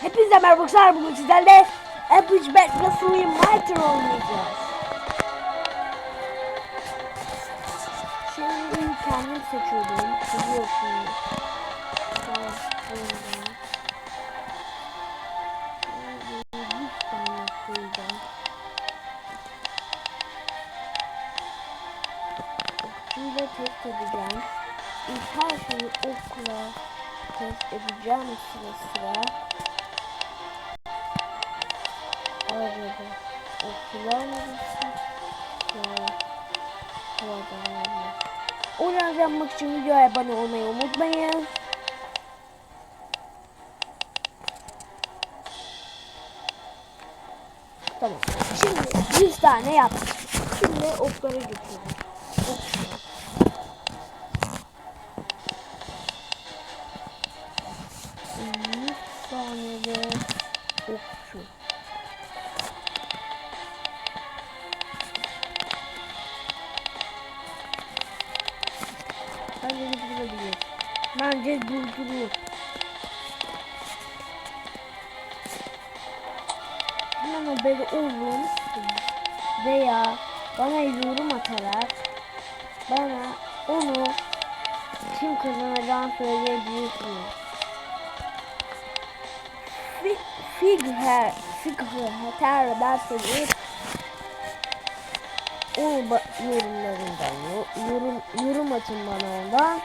Hepinize merhaba arkadaşlar. Bugün sizlerle Average Back Wrestling Mighty oynayacağız. Şimdi kendim seçiyordum. Biliyorsunuz. Sonra. Şimdi test edeceğim. İlk her şeyi okla test edeceğim sıra sıra. Arada okular neresi? Ya. Havadan olmuyor. Oyuncu yapmak için videoya abone olmayı unutmayın. Tamam. Şimdi 100 tane yaptık. Şimdi okları götürelim. Bence durdurur. Hemen haberi olun veya bana yorum atarak bana onu kim kazanacağını söyleyebilirsiniz. Fi- Figür, figür, hater derseniz onu yorumlarından yo- yorum yorum atın bana ondan.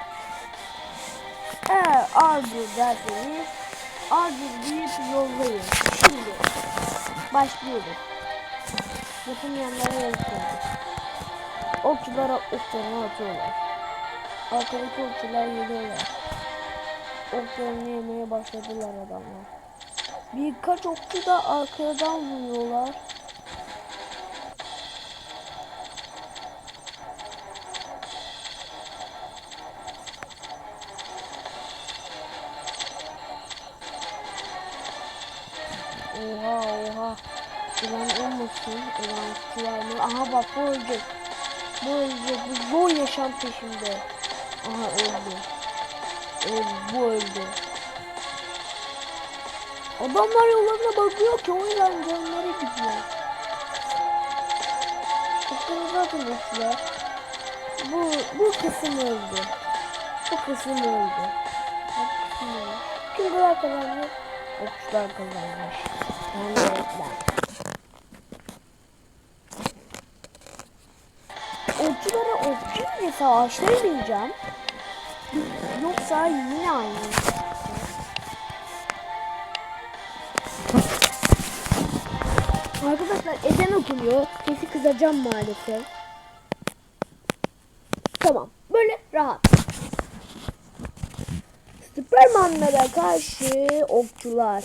Eğer Ardur derseniz Ardur deyip yollayın. Şimdi başlıyoruz. Yapamayanlara yazıyorum. Okçulara oklarını atıyorlar. Arkadaki okçular geliyorlar. Oklarını yemeye başladılar adamlar. Birkaç okçu da arkadan vuruyorlar. Okçular mı? Aha bak bu ölecek. Bu ölecek. Bu zor yaşam peşinde. Aha öldü. Öldü. Bu öldü. Adamlar yollarına bakıyor ki o yüzden canları gidiyor. Okçular zaten okçular. Bu, bu kısım öldü. Bu kısım öldü. Öldü. Kadar kazandı? Okçular kazanmış. Yani öğretmen. Okçulara ile savaşlayamayacağım. Yoksa yine aynı. Arkadaşlar ezan okunuyor. Sesi kızacağım maalesef. Tamam. Böyle rahat. Süpermanlara karşı okçular.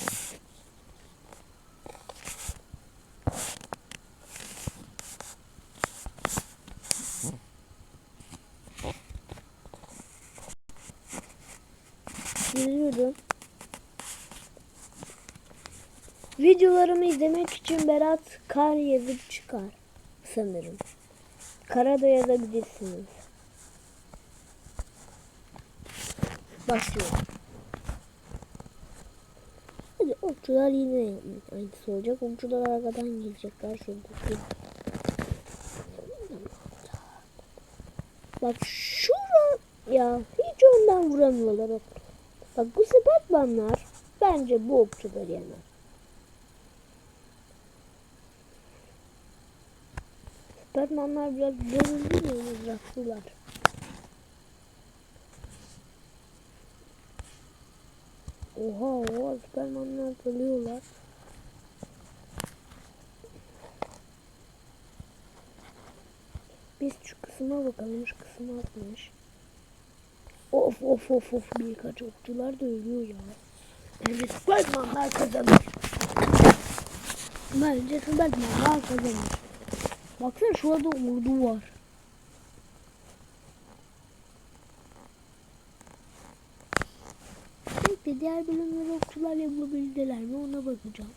Geliyorum. Videolarımı izlemek için Berat Kar yazıp çıkar sanırım. Kara da yazabilirsiniz. Başlıyorum. Hadi okçular yine aynısı olacak. Okçular arkadan gelecekler. Şurada. Bak şura ya hiç önden vuramıyorlar okçular. Bak bu sepetmanlar bence bu okçuları yener. Süpermanlar biraz bölündü mü mızraklılar. Oha oha Süpermanlar dalıyorlar. Biz şu kısma bakalım şu kısma atmış. Of of of of birkaç okçular da ölüyor ya. Evet Süpermanlar kazanır. Bence Süpermanlar kazanır. Baksana şurada ordu var. Peki diğer bölümleri okçular yapabildiler mi ona bakacağım.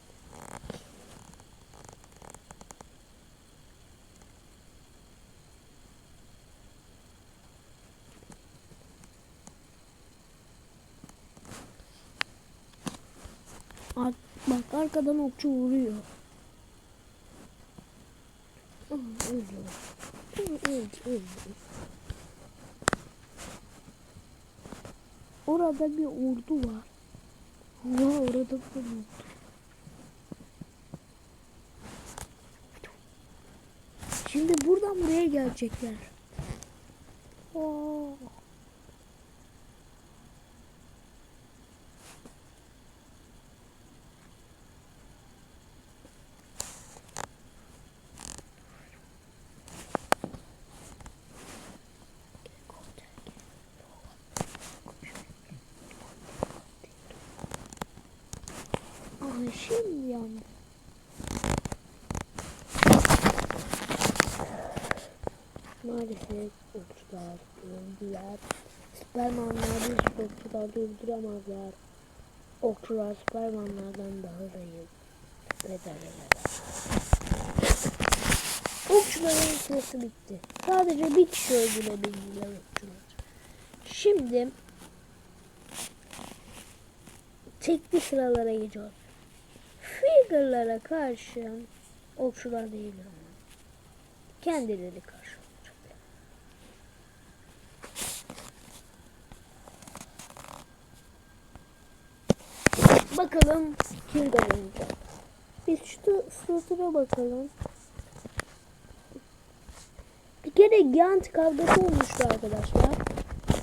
Ar- bak arkadan okçu vuruyor. Orada bir ordu var. Ya orada bir ordu. Şimdi buradan buraya gelecekler. Oo. Ay şimdi yandı. Maalesef okçular öldüler. Süpermanlar hiç okçular durduramazlar. Okçular süpermanlardan daha zayıf ve. Okçuların sırası bitti. Sadece bir kişi öldürebildiler okçular. Şimdi tekli sıralara geçiyoruz. Figurlara karşı okçular değil kendileri karşı olacaklar. Bakalım kim kazanacak. Biz şu sırasına bakalım. Bir kere Gant kavgası olmuştu arkadaşlar.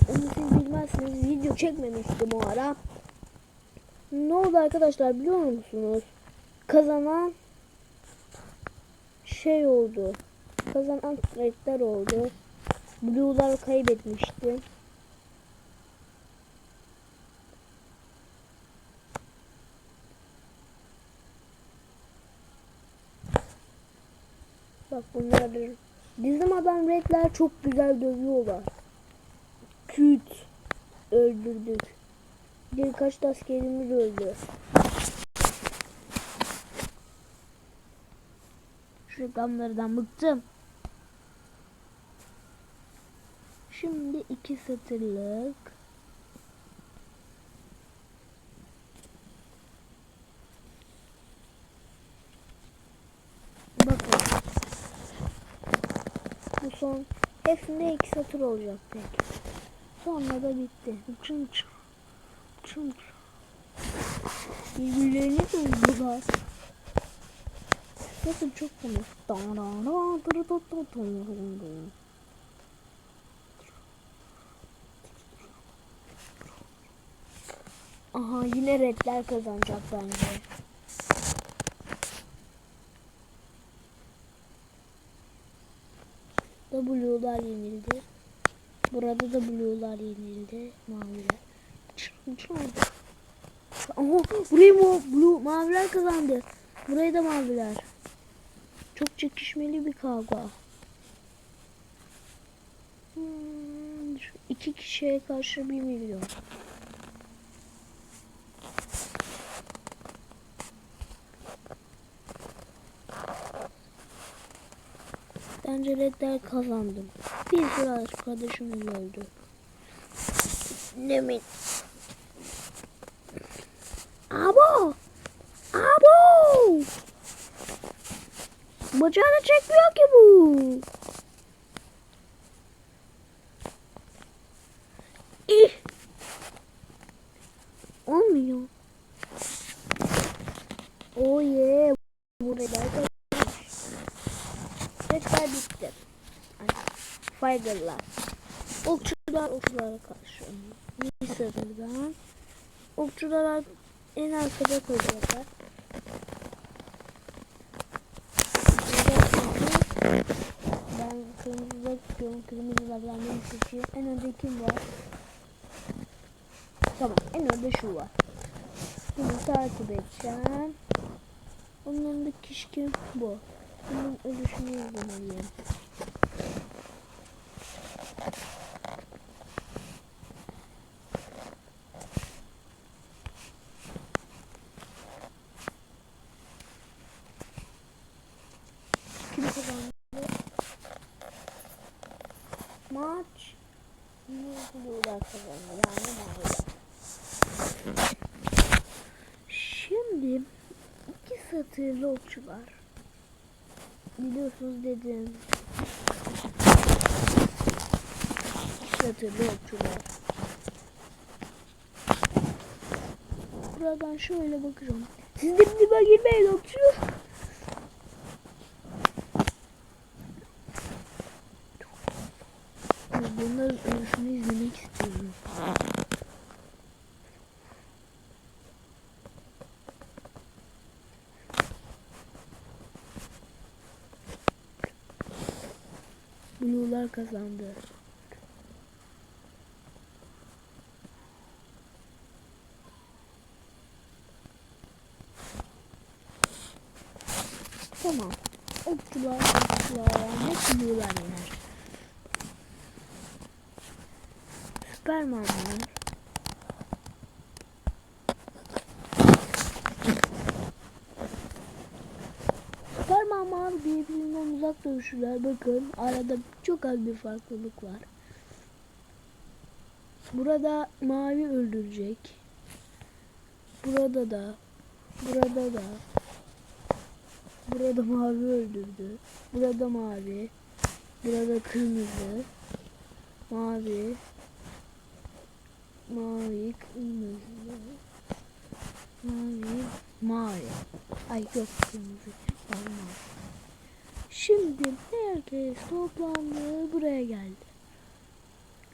Onu siz bilmezsiniz. Video çekmemiştim o ara. Ne oldu arkadaşlar biliyor musunuz? Kazanan şey oldu. Kazanan redler oldu. Blue'lar kaybetmişti. Bak bunlar bizim adam redler çok güzel dövüyorlar. Küt öldürdük. Birkaç askerimiz öldü. Şu bıktım. Şimdi iki satırlık. Bakın. Bu son. Hepsinde iki satır olacak tek. Sonra da bitti. Çın çın. Birbirlerini öldüler. Nasıl çok komik. Aha yine redler kazanacak bence. W'lar yenildi. Burada da Blue'lar yenildi. Maviler. Çın. Aha burayı mı Blue maviler kazandı. Burayı da maviler. Çok çekişmeli bir kavga. Hmm, iki kişiye karşı bir milyon. Bence redler kazandım. Bir arkadaşım öldü. Ne Bacağını çekmiyor ki bu. İh. Olmuyor. Oh yeah. Buraya Sesler bitti. Faydalar. Okçular okçulara karşı. Sırada. Okçular en arkada kalıyorlar. Ben kırmızıda tutuyorum. Kırmızılardan beni seçiyor. En önde kim var? Tamam. En önde şu var. Bunu takip edeceğim. Onun önündeki kişi kim? Bu. Bunun ölüşünü izlemeliyim. Kim kazandı? Maç Blue'lar kazandı. Yani maviler. Şimdi Satırlı okçular. Biliyorsunuz dedim. Satırlı okçular. Buradan şöyle bakacağım. Siz de dibe girmeyin okçu. Bunların ölüşünü izlemek istiyorum. Blue'lar kazandı. Tamam. Okçular, okçular hep Blue'lar yener. Süpermanlar. Süpermanlar birbirinden uzak dövüşürler. Bakın arada çok az bir farklılık var. Burada mavi öldürecek. Burada da. Burada da. Burada mavi öldürdü. Burada mavi. Burada kırmızı. Mavi. Mavi, kırmızı. Mavi, mavi. Ay yok kırmızı. Mavi. Şimdi herkes toplandı buraya geldi.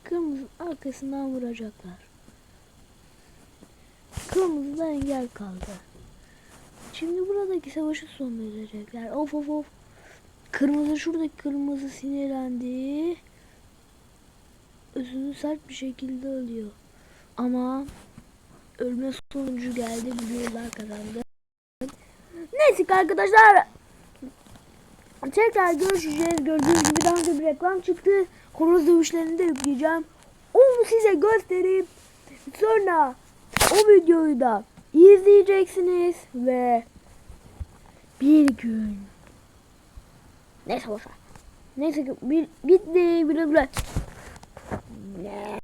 Kırmızı arkasından vuracaklar. Kırmızı da engel kaldı. Şimdi buradaki savaşı son verecekler. Of of of. Kırmızı şuradaki kırmızı sinirlendi. Özünü sert bir şekilde alıyor. Ama ölme sonucu geldi. Biliyorlar kazandı. Neyse arkadaşlar. Tekrar görüşeceğiz. Gördüğünüz gibi daha önce bir reklam çıktı. Horoz dövüşlerini de yükleyeceğim. Onu size gösterip sonra o videoyu da izleyeceksiniz ve bir gün neyse boşver. Neyse bir gitti bile bile. Ne?